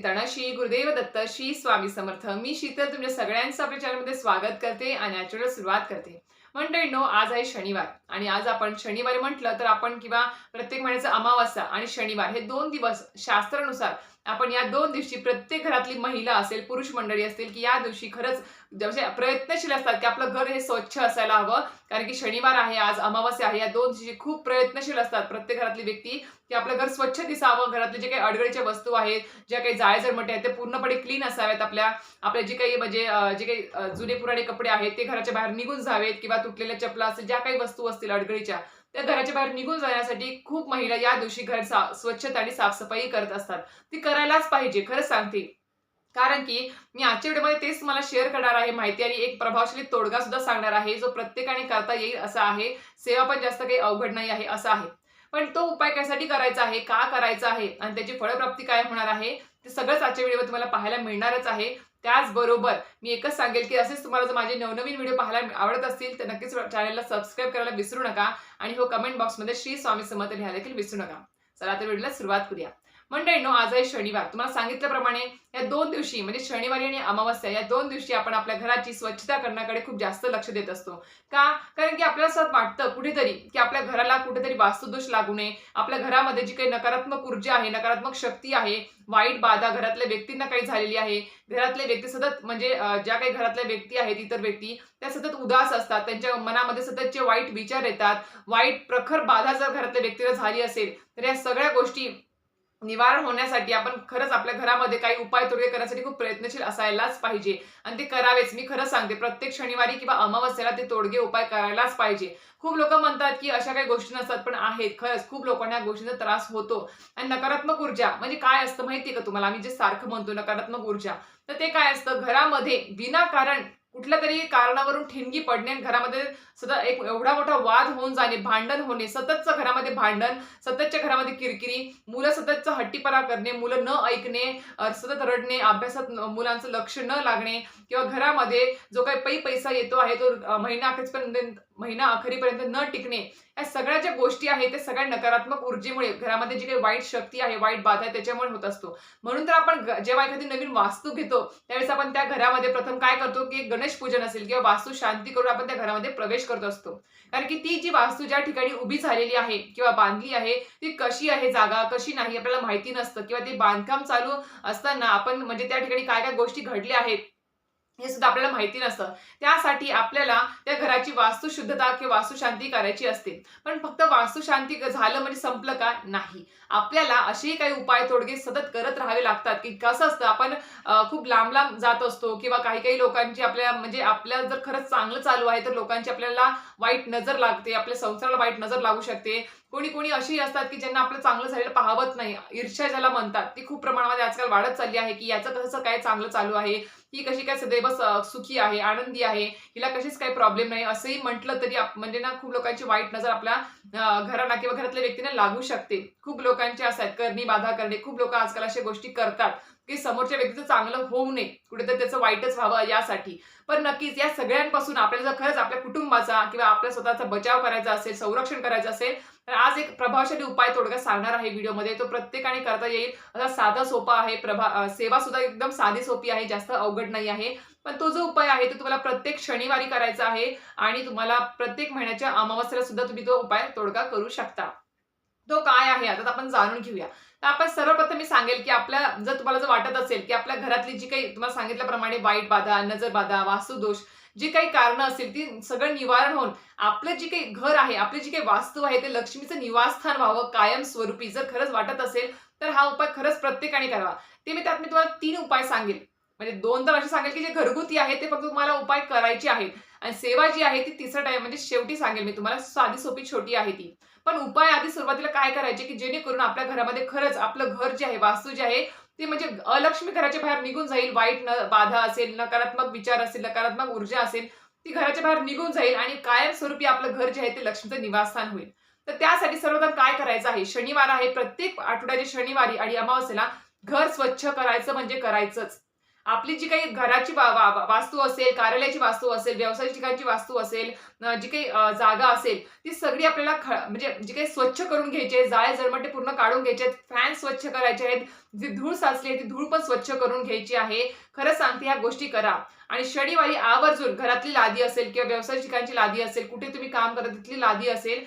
चिंतन श्री गुरुदेव दत्त श्री स्वामी समर्थ. मी शीतल तुमच्या सगळ्यांचं आपल्या चॅनलमध्ये स्वागत करते आणि आजच्या सुरुवात करते. मंडळींनो आज आहे शनिवार आणि आज आपण शनिवारी म्हटलं तर आपण किंवा प्रत्येक महिन्याचा अमावस्या आणि शनिवार हे दोन दिवस शास्त्रानुसार आपण या दोन दिवशी प्रत्येक घरातली महिला असेल पुरुष मंडळी असतील की या दिवशी खरंच म्हणजे प्रयत्नशील असतात की आपलं घर हे स्वच्छ असायला हवं. कारण की शनिवार आहे आज अमावस्या आहे. या दोन दिवशी खूप प्रयत्नशील असतात प्रत्येक घरातली व्यक्ती की आपलं घर स्वच्छ दिसावं. घरातले जे काही अडगळीच्या वस्तू आहेत ज्या काही जाळे जरमटे आहेत ते पूर्णपणे क्लीन असावेत आपल्या. आपल्या जे काही म्हणजे जे काही जुने पुराणे कपडे आहेत ते घराच्या बाहेर निघून जावेत किंवा तुटलेल्या चपला असतील ज्या काही वस्तू असतील अडगळीच्या त्या घराच्या बाहेर निघून जाण्यासाठी खूप महिला या दिवशी घर सा- स्वच्छता आणि साफसफाई करत असतात. ती करायलाच पाहिजे खरंच सांगते. कारण की मी आजच्या व्हिडिओमध्ये तेच तुम्हाला शेअर करणार आहे माहिती आणि एक प्रभावशाली तोडगा सुद्धा सांगणार आहे जो प्रत्येकाने करता येईल असा आहे. सेवा पण जास्त काही अवघड नाही आहे असं आहे. पण तो उपाय कशासाठी करायचा आहे का करायचा आहे आणि त्याची फळप्राप्ती काय होणार आहे ते सगळंच आजच्या व्हिडिओ तुम्हाला पाहायला मिळणारच आहे. त्याचबरोबर मी एकच सांगेल की असेच तुम्हाला जर माझे नवनवीन व्हिडिओ पाहायला आवडत असतील तर नक्कीच चॅनलला सबस्क्राईब करायला विसरू नका. आणि हो कमेंट बॉक्समध्ये श्री स्वामी समर्थ लिहायला देखील विसरू नका. चला तर व्हिडिओला सुरुवात करूया. मंडळींनो आज आहे शनिवार. तुम्हाला सांगितल्याप्रमाणे या दोन दिवशी म्हणजे शनिवारी आणि अमावस्या या दोन दिवशी आपण आपल्या घराची स्वच्छता करण्याकडे खूप जास्त लक्ष देत असतो. का? कारण की आपल्याला असं वाटतं कुठेतरी की आपल्या घराला कुठेतरी वास्तुदोष लागू नये. आपल्या घरामध्ये जी काही नकारात्मक ऊर्जा आहे नकारात्मक शक्ती आहे वाईट बाधा घरातल्या व्यक्तींना काही झालेली आहे घरातले व्यक्ती सतत म्हणजे ज्या काही घरातल्या व्यक्ती आहेत इतर व्यक्ती त्या सतत उदास असतात त्यांच्या मनामध्ये सततचे वाईट विचार येतात. वाईट प्रखर बाधा जर घरातल्या व्यक्तीला झाली असेल तर या सगळ्या गोष्टी निवारण होण्यासाठी आपण खरंच आपल्या घरामध्ये काही उपाय तोडगे करण्यासाठी खूप प्रयत्नशील असायलाच पाहिजे. आणि ते करावेच. मी खरं सांगते प्रत्येक शनिवारी किंवा अमावस्याला ते तोडगे उपाय करायलाच पाहिजे. खूप लोक म्हणतात की अशा काही गोष्टी नसतात पण आहेत. खरंच खूप लोकांना या गोष्टींचा त्रास होतो. आणि नकारात्मक ऊर्जा म्हणजे काय असतं माहितीये का तुम्हाला? आम्ही जे सारखं म्हणतो नकारात्मक ऊर्जा. तर ते काय असतं? घरामध्ये विनाकारण कुठल्या तरी कारणावरून ठिणगी पडणे घरामध्ये सतत एक एवढा मोठा वाद होऊन जाणे भांडण होणे सततचं घरामध्ये भांडण सततच्या घरामध्ये किरकिरी मुलं सततचा हट्टीपणा करणे मुलं न ऐकणे सतत रडणे अभ्यासात मुलांचं लक्ष न लागणे किंवा घरामध्ये जो काही पै पैसा येतो आहे तो महिना अखेरपर्यंत महिना अखेरीपर्यंत न टिकणे या सगळ्या ज्या गोष्टी आहेत त्या सगळ्या नकारात्मक ऊर्जेमुळे घरामध्ये जी काही वाईट शक्ती आहे वाईट बाधा आहे त्याच्यामुळे होत असतो. म्हणून तर आपण जेव्हा एखादी नवीन वास्तू घेतो त्यावेळेस आपण त्या घरामध्ये प्रथम काय करतो की गणेश पूजन असेल किंवा वास्तू शांती करून आपण त्या घरामध्ये प्रवेश करत असतो. कारण की ती जी वास्तू ज्या ठिकाणी उभी झालेली आहे किंवा बांधली आहे ती कशी आहे जागा कशी नाही आपल्याला माहिती नसतं किंवा ते बांधकाम चालू असताना आपण म्हणजे त्या ठिकाणी काय काय गोष्टी घडल्या आहेत हे सुद्धा आपल्याला माहिती नसतं. त्यासाठी आपल्याला त्या घराची वास्तुशुद्धता किंवा वास्तुशांती करायची असते. पण फक्त वास्तुशांती झालं म्हणजे संपलं का? नाही. आपल्याला असेही काही उपाय तोडगे सतत करत राहावे लागतात की कसं असतं आपण खूप लांब लांब जात असतो किंवा काही काही लोकांची आपल्या म्हणजे आपल्या जर खरंच चांगलं चालू आहे तर लोकांची आपल्याला वाईट नजर लागते आपल्या संसाराला वाईट नजर लागू शकते. कोणी कोणी अशी असतात की ज्यांना आपलं चांगलं झालेलं पाहवत नाही. ईर्ष्या ज्याला म्हणतात ती खूप प्रमाणामध्ये आजकाल वाढत चालली आहे की याचं कसं काय चांगलं चालू आहे ही कशी काय सदैव सुखी आहे आनंदी आहे हिला कशीच काही प्रॉब्लेम नाही असंही म्हटलं तरी म्हणजे ना खूप लोकांची वाईट नजर आपल्या घराला किंवा घरातल्या व्यक्तींना लागू शकते. खूप लोकांचे असतात करणी बाधा करणे खूप लोक आजकाल अशा गोष्टी करतात की समोरच्या व्यक्तीचं चांगलं होऊ नये कुठेतरी त्याचं वाईटच व्हावं यासाठी. पण नक्कीच या सगळ्यांपासून आपल्याला जर खरंच आपल्या कुटुंबाचा किंवा आपल्या स्वतःचा बचाव करायचा असेल संरक्षण करायचं असेल तर आज एक प्रभावशाली उपाय तोडगा सांगणार आहे व्हिडिओमध्ये. तो प्रत्येकाने करता येईल. असा साधा सोपा आहे. प्रभा सेवा सुद्धा एकदम साधी सोपी आहे. जास्त अवघड नाही आहे. पण तो जो उपाय आहे तो तुम्हाला प्रत्येक शनिवारी करायचा आहे आणि तुम्हाला प्रत्येक महिन्याच्या अमावस्याला सुद्धा तुम्ही तो उपाय तोडगा करू शकता. तो काय आहे? आता आपण जाणून घेऊया. तर आपण सर्वप्रथम मी सांगेल की आपल्या जर तुम्हाला जर वाटत असेल की आपल्या घरातली जी काही तुम्हाला सांगितल्याप्रमाणे वाईट बाधा नजर बाधा वास्तुदोष जी काही कारणं असतील ती सगळं निवारण होऊन आपलं जे काही घर आहे आपली जी काही वास्तू आहे ते लक्ष्मीचं निवासस्थान व्हावं कायमस्वरूपी जर खरंच वाटत असेल तर हा उपाय खरंच प्रत्येकाने करावा. ते मी त्यात मी तुम्हाला तीन उपाय सांगेल. म्हणजे दोन तर असे सांगेल की जे घरगुती आहे ते फक्त तुम्हाला उपाय करायचे आहेत. आणि सेवा जी आहे ती तिसरा टाइम म्हणजे शेवटी सांगेल मी तुम्हाला साधी सोपी छोटी आहे ती. पण उपाय आधी सुरुवातीला काय करायचे की जेणेकरून आपल्या घरामध्ये खरंच आपलं घर जे आहे वास्तू जे आहे ते म्हणजे अलक्ष्मी घराच्या बाहेर निघून जाईल. वाईट न बाधा असेल नकारात्मक विचार असेल नकारात्मक ऊर्जा असेल ती घराच्या बाहेर निघून जाईल आणि कायमस्वरूपी आपलं घर जे आहे ते लक्ष्मीचं निवासस्थान होईल. तर त्यासाठी सर्वप्रथम काय करायचं आहे? शनिवार आहे. प्रत्येक आठवड्याच्या शनिवारी आणि अमावस्येला घर स्वच्छ करायचं म्हणजे करायचंच. आपली जी काही घराची वा- वा- वा- वास्तू असेल कार्यालयाची वास्तू असेल व्यवसायिक ठिकाणची वास्तू असेल जी काही जागा असेल ती सगळी आपल्याला ख- म्हणजे जी काही स्वच्छ करून घ्यायची आहे जाळे जरमटे पूर्ण काढून घ्यायचे आहेत फॅन स्वच्छ करायचे आहेत जी धूळ साचली आहे ती धूळ पण स्वच्छ करून घ्यायची आहे. खरं सांगते ह्या गोष्टी करा. आणि शनिवारी आवर्जून घरातली लादी असेल किंवा व्यवसायिक ठिकाणची लादी असेल कुठे तुम्ही काम करता तिथली लादी असेल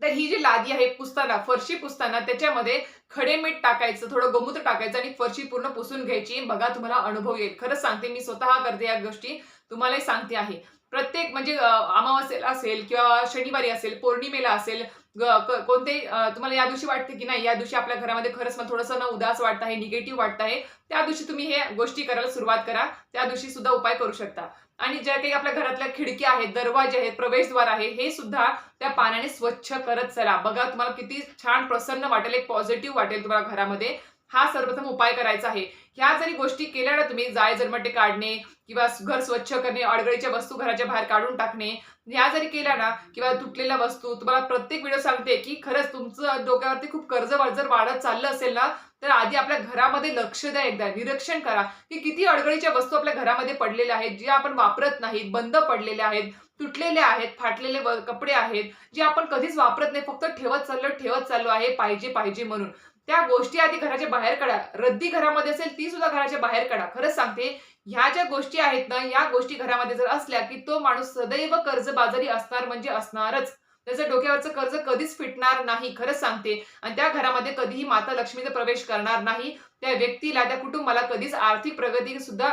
तर ही जी लादी आहे पुसताना फरशी पुसताना त्याच्यामध्ये खडे मीठ टाकायचं थोडं गोमूत्र टाकायचं आणि फरशी पूर्ण पुसून घ्यायची. बघा तुम्हाला अनुभव येईल. खरंच सांगते मी स्वतः करते या गोष्टी. तुम्हालाही सांगते आहे. प्रत्येक म्हणजे अं, अमावास्येला असेल किंवा शनिवारी असेल पौर्णिमेला असेल कोणते तुम्हाला या दिवशी वाटते की नाही या दिवशी आपल्या घरामध्ये खरंच मला थोडंसं ना उदास वाटत आहे निगेटिव्ह वाटत आहे त्या दिवशी तुम्ही हे गोष्टी करायला सुरुवात करा त्या दिवशी सुद्धा उपाय करू शकता. आणि ज्या काही आपल्या घरातल्या खिडक्या आहेत दरवाजे आहेत प्रवेशद्वार आहे हे सुद्धा त्या पाण्याने स्वच्छ करत चला. बघा तुम्हाला किती छान प्रसन्न वाटेल एक पॉझिटिव्ह वाटेल तुम्हाला घरामध्ये. हा सर्वप्रथम उपाय करायचा आहे. ह्या जरी गोष्टी केल्या ना तुम्ही जाय जन्मटे काढणे किंवा घर स्वच्छ करणे अडगळीच्या वस्तू घराच्या बाहेर काढून टाकणे ह्या जरी केल्या ना किंवा तुटलेल्या वस्तू तुम्हाला प्रत्येक व्हिडिओ सांगते की खरंच तुमचं डोक्यावरती खूप कर्ज जर वाढत चाललं असेल ना तर आधी आपल्या घरामध्ये लक्ष द्या एकदा निरीक्षण करा की किती अडगळीच्या वस्तू आपल्या घरामध्ये पडलेल्या आहेत जे आपण वापरत नाहीत बंद पडलेल्या आहेत तुटलेले आहेत फाटलेले कपडे आहेत जे आपण कधीच वापरत नाही फक्त ठेवत चाललो ठेवत चाललो आहे पाहिजे पाहिजे म्हणून. त्या गोष्टी आधी घराच्या बाहेर काढा. रद्दी घरामध्ये असेल ती सुद्धा घराच्या बाहेर काढा. खरंच सांगते ह्या ज्या गोष्टी आहेत ना या गोष्टी घरामध्ये जर असल्या की तो माणूस सदैव कर्जबाजारी असणार म्हणजे असणारच. त्याचं डोक्यावरचं कर्ज कधीच फिटणार नाही खरंच सांगते. आणि त्या घरामध्ये कधीही माता लक्ष्मीचा प्रवेश करणार नाही. त्या व्यक्तीला त्या कुटुंबाला कधीच आर्थिक प्रगती सुद्धा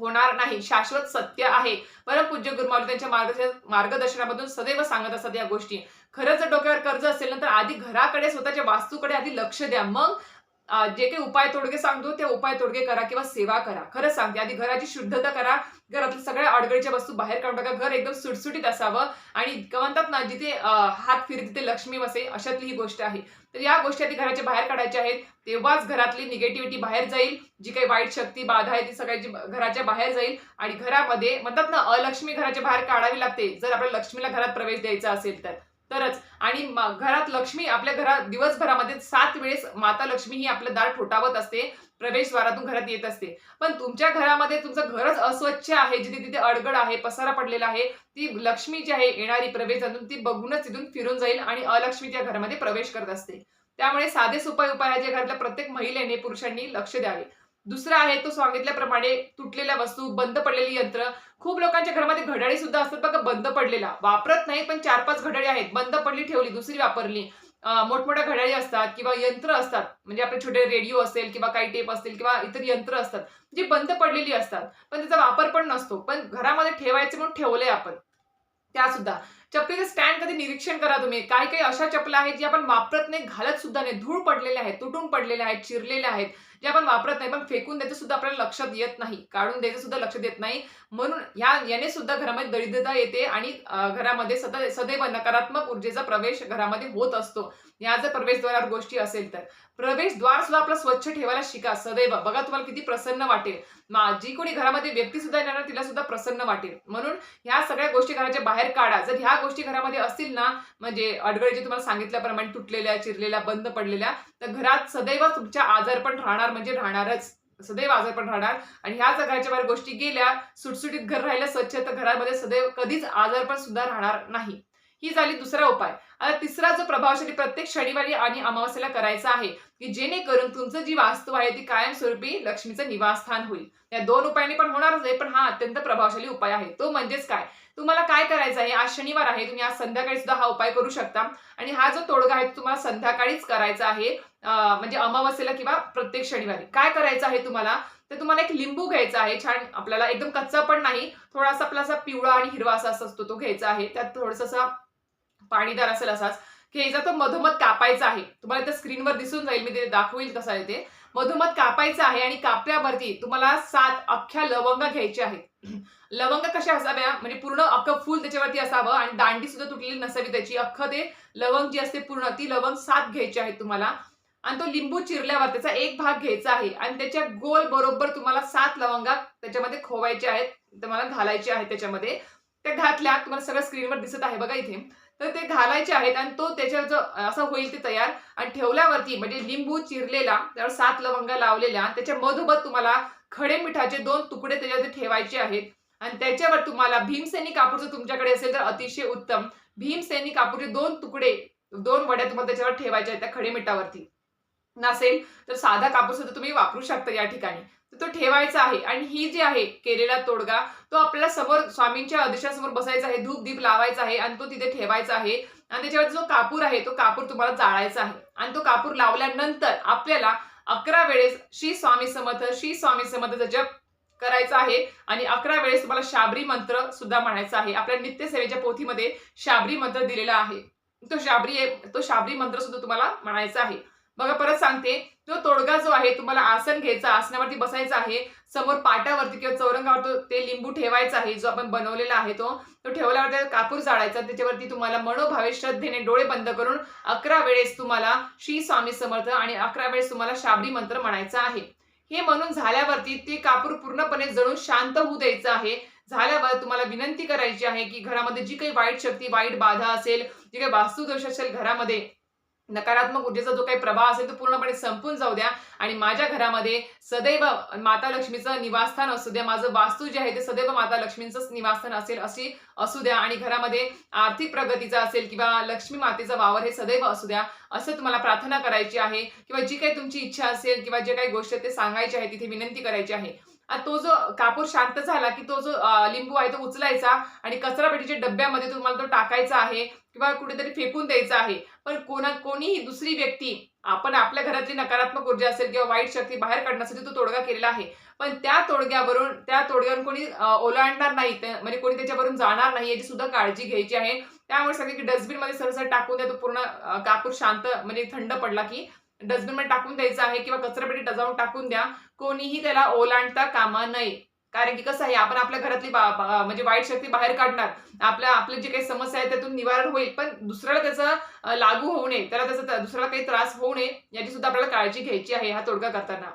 होणार नाही. शाश्वत सत्य आहे. परमपूज्य गुरुमावली त्यांच्या मार्ग मार्गदर्शनामधून सदैव सांगत असतात या गोष्टी. खरंच डोक्यावर कर्ज असेल नंतर तर आधी घराकडे स्वतःच्या वास्तूकडे आधी लक्ष द्या. मग जे काही उपाय तोडगे सांगतो ते उपाय तोडगे करा किंवा सेवा करा. खरंच सांगते. आधी घराची शुद्धता करा. घरातल्या सगळ्या अडगळीच्या वस्तू बाहेर काढून टाका. घर एकदम सुटसुटीत असावं. आणि म्हणतात ना जिथे हात फिर तिथे लक्ष्मी वसे अशातली ही गोष्ट आहे. तर या गोष्टी आधी घराच्या बाहेर काढायच्या आहेत. तेव्हाच घरातली निगेटिव्हिटी बाहेर जाईल. जी काही वाईट शक्ती बाधा आहे ती सगळ्याची घराच्या बाहेर जाईल. आणि घरामध्ये म्हणतात ना अलक्ष्मी घराच्या बाहेर काढावी लागते. जर आपल्या लक्ष्मीला घरात प्रवेश द्यायचा असेल तर. तरच. आणि घरात लक्ष्मी आपल्या घरात दिवसभरामध्ये सात वेळेस माता लक्ष्मी ही आपलं दार ठोठावत असते. प्रवेशद्वारातून घरात येत असते. पण तुमच्या घरामध्ये तुमचं घरच अस्वच्छ आहे जिथे तिथे अडगड आहे पसारा पडलेला आहे ती लक्ष्मी जी आहे येणारी प्रवेशातून ती बघूनच तिथून फिरून जाईल आणि अलक्ष्मी त्या घरामध्ये प्रवेश करत असते. त्यामुळे साधे सोपे उपाय आहे जे घरातल्या प्रत्येक महिलेने पुरुषांनी लक्ष द्यावे. दुसरा आहे तो सांगितल्याप्रमाणे तुटलेल्या वस्तू बंद पडलेली यंत्र. खूप लोकांच्या घरामध्ये घड्याळी सुद्धा असतात बघा बंद पडलेला. वापरत नाही पण चार पाच घड्याळी आहेत. बंद पडली ठेवली दुसरी वापरली. मोठमोठ्या घड्याळी असतात किंवा यंत्र असतात. म्हणजे आपले छोटे रेडिओ असेल किंवा काही टेप असतील किंवा इतर यंत्र असतात जी बंद पडलेली असतात. पण त्याचा वापर पण नसतो. पण घरामध्ये ठेवायचे म्हणून ठेवले आपण. त्या सुद्धा चपलीचं स्टँड कधी निरीक्षण करा तुम्ही. काही काही अशा चपला आहेत जी आपण वापरत नाही घालत सुद्धा नाही. धूळ पडलेल्या आहेत तुटून पडलेल्या आहेत चिरलेल्या आहेत. जे आपण वापरत नाही पण फेकून द्यायचं सुद्धा आपल्याला लक्षात येत नाही काढून द्यायचं सुद्धा लक्षात येत नाही. म्हणून ह्या याने सुद्धा घरामध्ये दरिद्रता येते आणि घरामध्ये सदा सदैव नकारात्मक ऊर्जेचा प्रवेश घरामध्ये होत असतो. या जर प्रवेशद्वारावर गोष्टी असेल तर. प्रवेशद्वार सुद्धा आपलं स्वच्छ ठेवायला शिका सदैव. बघा तुम्हाला किती प्रसन्न वाटेल. मा- जी कोणी घरामध्ये व्यक्ती सुद्धा येणार तिला सुद्धा प्रसन्न वाटेल. म्हणून ह्या सगळ्या गोष्टी घराच्या बाहेर काढा. जर ह्या गोष्टी घरामध्ये असतील ना म्हणजे अडगळे जे तुम्हाला सांगितल्याप्रमाणे तुटलेल्या चिरलेल्या बंद पडलेल्या तर घरात सदैव तुमच्या आजारपण राहणार राहणार म्हणजे राहणारच. सदैव आजारपण राहणार. आणि ह्या जगाच्या बाहेर गोष्टी गेल्या सुटसुटीत घर राहिलं स्वच्छ तर घरामध्ये सदैव कधीच आजारपण सुद्धा राहणार नाही. ही झाली दुसरा उपाय. आता तिसरा जो प्रभावशाली प्रत्येक शनिवारी आणि अमावस्येला करायचा आहे की जेणेकरून तुमचं जी वास्तू आहे ती कायमस्वरूपी लक्ष्मीचं निवासस्थान होईल. या दोन उपायांनी पण होणारच आहे पण हा अत्यंत प्रभावशाली उपाय आहे. तो म्हणजेच काय? तुम्हाला काय करायचं आहे? आज शनिवार आहे तुम्ही आज संध्याकाळी सुद्धा हा उपाय करू शकता. आणि हा जो तोडगा आहे तो तुम्हाला संध्याकाळीच करायचा आहे. म्हणजे अमावस्येला किंवा प्रत्येक शनिवारी. काय करायचं आहे तुम्हाला? तर तुम्हाला एक लिंबू घ्यायचा आहे. छान आपल्याला एकदम कच्चा पण नाही. थोडासा आपला असा पिवळा आणि हिरवा असा असतो तो घ्यायचा आहे. त्यात थोडासा पाणीदार असेल असाच. घ्यायचा तो मधोमध कापायचा आहे. तुम्हाला त्या स्क्रीनवर दिसून जाईल. मी ते दाखवेल कसं आहे ते. मधोमध कापायचं आहे आणि कापल्यावरती तुम्हाला सात अख्ख्या लवंगा घ्यायच्या आहेत. लवंग कशा असाव्या? म्हणजे पूर्ण अख्खं फुल त्याच्यावरती असावं आणि दांडी सुद्धा तुटलेली नसावी त्याची. अख्खं ते लवंग जी असते पूर्ण ती लवंग सात घ्यायची आहेत तुम्हाला. आणि तो लिंबू चिरल्यावर त्याचा एक भाग घ्यायचा आहे आणि त्याच्या गोल बरोबर तुम्हाला सात लवंगा त्याच्यामध्ये खोवायचे आहेत तुम्हाला घालायचे आहेत त्याच्यामध्ये. त्या घातल्या तुम्हाला सगळं स्क्रीनवर दिसत आहे बघा इथे. तर ते घालायचे आहेत आणि तो त्याच्यावर जो असं होईल ते तयार. आणि ठेवल्यावरती म्हणजे लिंबू चिरलेला त्यावर सात लवंगा लावलेल्या त्याच्या मधोमध तुम्हाला खडे मिठाचे दोन तुकडे त्याच्यावरती ठेवायचे आहेत. आणि त्याच्यावर तुम्हाला भीमसेनी कापूर जर तुमच्याकडे असेल तर अतिशय उत्तम. भीमसेनी कापूरचे दोन तुकडे दोन वड्या तुम्हाला त्याच्यावर ठेवायच्या आहेत त्या खडे मिठावरती. नसेल तर साधा कापूर सुद्धा तुम्ही वापरू शकता या ठिकाणी. तर तो ठेवायचा आहे आणि ही जी आहे केलेला तोडगा तो आपल्याला समोर स्वामींच्या आदेशासमोर बसायचा आहे धूप दीप लावायचा आहे आणि तो तिथे ठेवायचा आहे. आणि त्याच्यावर जो कापूर आहे तो कापूर तुम्हाला जाळायचा आहे. आणि तो कापूर लावल्यानंतर आपल्याला अकरा वेळेस श्री स्वामी समर्थ श्री स्वामी समर्थचा जप करायचा आहे आणि अकरा वेळेस तुम्हाला शाबरी मंत्र सुद्धा म्हणायचा आहे. आपल्या नित्यसेवेच्या पोथीमध्ये शाबरी मंत्र दिलेला आहे. तो शाबरी तो शाबरी मंत्र सुद्धा तुम्हाला म्हणायचा आहे. बघा परत सांगते तो तोडगा जो आहे तुम्हाला आसन घ्यायचा आसनावरती बसायचा आहे समोर पाटावरती किंवा चौरंगावर ते लिंबू ठेवायचा आहे जो आपण बनवलेला आहे तो तो ठेवल्यावर त्या कापूर जाळायचा त्याच्यावरती तुम्हाला मनोभावे श्रद्धेने डोळे बंद करून अकरा वेळेस तुम्हाला श्री स्वामी समर्थ आणि अकरा वेळेस तुम्हाला शाबरी मंत्र म्हणायचा आहे. हे म्हणून झाल्यावरती ते कापूर पूर्णपणे जळून शांत होऊ द्यायचं आहे. झाल्यावर तुम्हाला विनंती करायची आहे की घरामध्ये जी काही वाईट शक्ती वाईट बाधा असेल जी काही वास्तुदोष असेल घरामध्ये नकारात्मक ऊर्जेचा जो काही प्रभाव असेल तो पूर्णपणे संपून जाऊ द्या. आणि माझ्या घरामध्ये सदैव माता लक्ष्मीचं निवासस्थान असू द्या. माझं वास्तू जे आहे ते सदैव माता लक्ष्मींचं निवासस्थान असेल अशी असू द्या. आणि घरामध्ये आर्थिक प्रगतीचा असेल किंवा लक्ष्मी मातेचा वावर हे सदैव असू द्या. असं तुम्हाला प्रार्थना करायची आहे किंवा जी काही तुमची इच्छा असेल किंवा जे काही गोष्ट ते सांगायची आहे तिथे विनंती करायची आहे. तो जो कापूर शांत झाला की तो जो लिंबू आहे तो उचलायचा आणि कचरा पेटीच्या डब्यामध्ये तुम्हाला तो टाकायचा आहे किंवा कुठेतरी फेकून द्यायचा आहे. पण कोणा कोणीही दुसरी व्यक्ती आपण आपल्या घरातली नकारात्मक ऊर्जा असेल किंवा वाईट शक्ती बाहेर काढण्यासाठी तो तोडगा केलेला आहे. पण त्या तोडग्यावरून त्या तोडग्यावरून कोणी ओलांडणार नाही म्हणजे कोणी त्याच्यावरून जाणार नाही याची सुद्धा काळजी घ्यायची आहे. त्यामुळे सगळे की डस्टबिनमध्ये सरसर टाकून द्या तो पूर्ण कापूर शांत म्हणजे थंड पडला की डस्टबिनमध्ये टाकून द्यायचा आहे किंवा कचरापेटी डजावून टाकून द्या. कोणीही त्याला ओलांडता कामा नये. कारण की कसं आहे आपण आपल्या घरातली म्हणजे वाईट शक्ती बाहेर काढणार. आपल्या आपले जे काही समस्या आहे त्यातून निवारण होईल. पण दुसऱ्याला त्याचं लागू होऊ नये. त्याला त्याचा दुसऱ्याला काही त्रास होऊ नये याची सुद्धा आपल्याला काळजी घ्यायची आहे हा तोडगा करताना.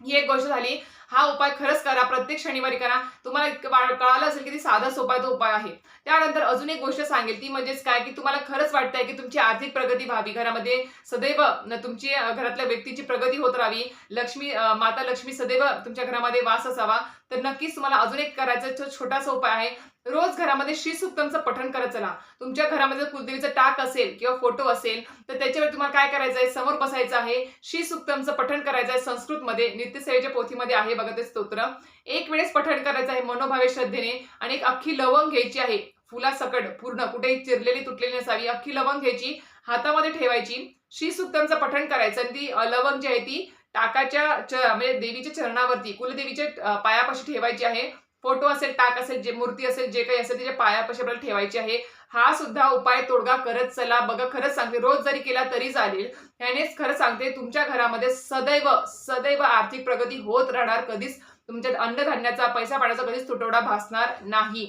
ही एक गोष्ट झाली. हा उपाय खरंच करा प्रत्येक शनिवारी करा. तुम्हाला कळालं असेल की ती साधा सोपा तो उपाय आहे. त्यानंतर अजून एक गोष्ट सांगेल ती म्हणजेच काय की तुम्हाला खरंच वाटतंय की तुमची आर्थिक प्रगती व्हावी. घरामध्ये सदैव तुमची घरातल्या व्यक्तीची प्रगती होत राहावी. लक्ष्मी माता लक्ष्मी सदैव तुमच्या घरामध्ये वास असावा. तर नक्कीच तुम्हाला अजून एक करायचा छोटासा उपाय आहे. रोज घरामध्ये श्रीसुक्तमचं पठण करत चला. तुमच्या घरामध्ये कुलदेवीचं टाक असेल किंवा फोटो असेल तर त्याच्यावर तुम्हाला काय करायचं आहे समोर बसायचं आहे. श्रीसुक्तमचं पठण करायचं आहे संस्कृतमध्ये नित्यसेवेच्या पोथीमध्ये आहे. बघत स्तोत्र. एक वेळेस पठण करायचं आहे मनोभावे श्रद्धेने आणि एक अख्खी लवंग घ्यायची आहे. फुलासकट पूर्ण कुठेही चिरलेली तुटलेली नसावी. अख्खी लवंग घ्यायची हातामध्ये ठेवायची श्रीसुक्तमचं पठण करायचं. आणि ती लवंग जी आहे ती टाकाच्या म्हणजे देवीच्या चरणावरती कुलदेवीच्या पायापाशी ठेवायची आहे. फोटो असेल टाक असेल जे मूर्ती असेल जे काही असेल त्याच्या पायापाशी आपल्याला ठेवायची आहे. हा सुद्धा उपाय तोडगा करत चला. बघा खरंच सांगते रोज जरी केला तरी चालेल. यानेच खरं सांगते तुमच्या घरामध्ये सदैव सदैव आर्थिक प्रगती होत राहणार. कधीच तुमच्यात अन्नधान्याचा पैसा पाण्याचा कधीच तुटवडा भासणार नाही.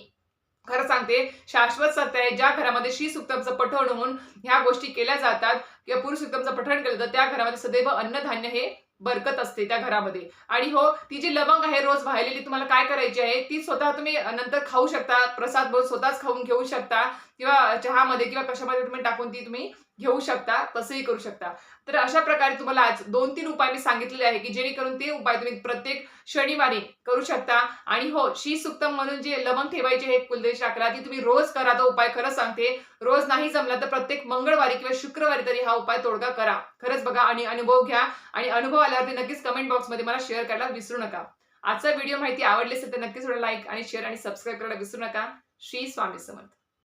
खरं सांगते शाश्वत सत्य आहे ज्या घरामध्ये श्री सुक्तमचं पठण होऊन ह्या गोष्टी केल्या जातात किंवा पुरुष सुक्तमचं पठण केलं जातं त्या घरामध्ये सदैव अन्नधान्य हे बरकत असते त्या घरामध्ये. आणि हो ती जी लवंग आहे रोज वाहिलेली तुम्हाला काय करायची आहे? ती स्वतः तुम्ही नंतर खाऊ शकता प्रसाद स्वतःच खाऊन घेऊ शकता. किंवा चहामध्ये किंवा कशामध्ये तुम्ही टाकून ती तुम्ही घेऊ शकता तसंही करू शकता. तर अशा प्रकारे तुम्हाला आज दोन तीन उपाय मी सांगितलेले आहे की जेणेकरून ते उपाय तुम्ही प्रत्येक शनिवारी करू शकता. आणि हो शी सुक्तम म्हणून जे लवंग ठेवायचे हे कुलदेश टाकला ती तुम्ही रोज करा तो उपाय खरं सांगते. रोज नाही जमला तर प्रत्येक मंगळवारी किंवा शुक्रवारी तरी हा उपाय तोडगा करा. खरंच बघा आणि अनुभव घ्या. आणि अनुभव आल्यावरती नक्कीच कमेंट बॉक्समध्ये मला शेअर करायला विसरू नका. आजचा व्हिडिओ माहिती आवडली असेल तर नक्कीच थोडं लाईक आणि शेअर आणि सबस्क्राईब करायला विसरू नका. श्री स्वामी समर्थ.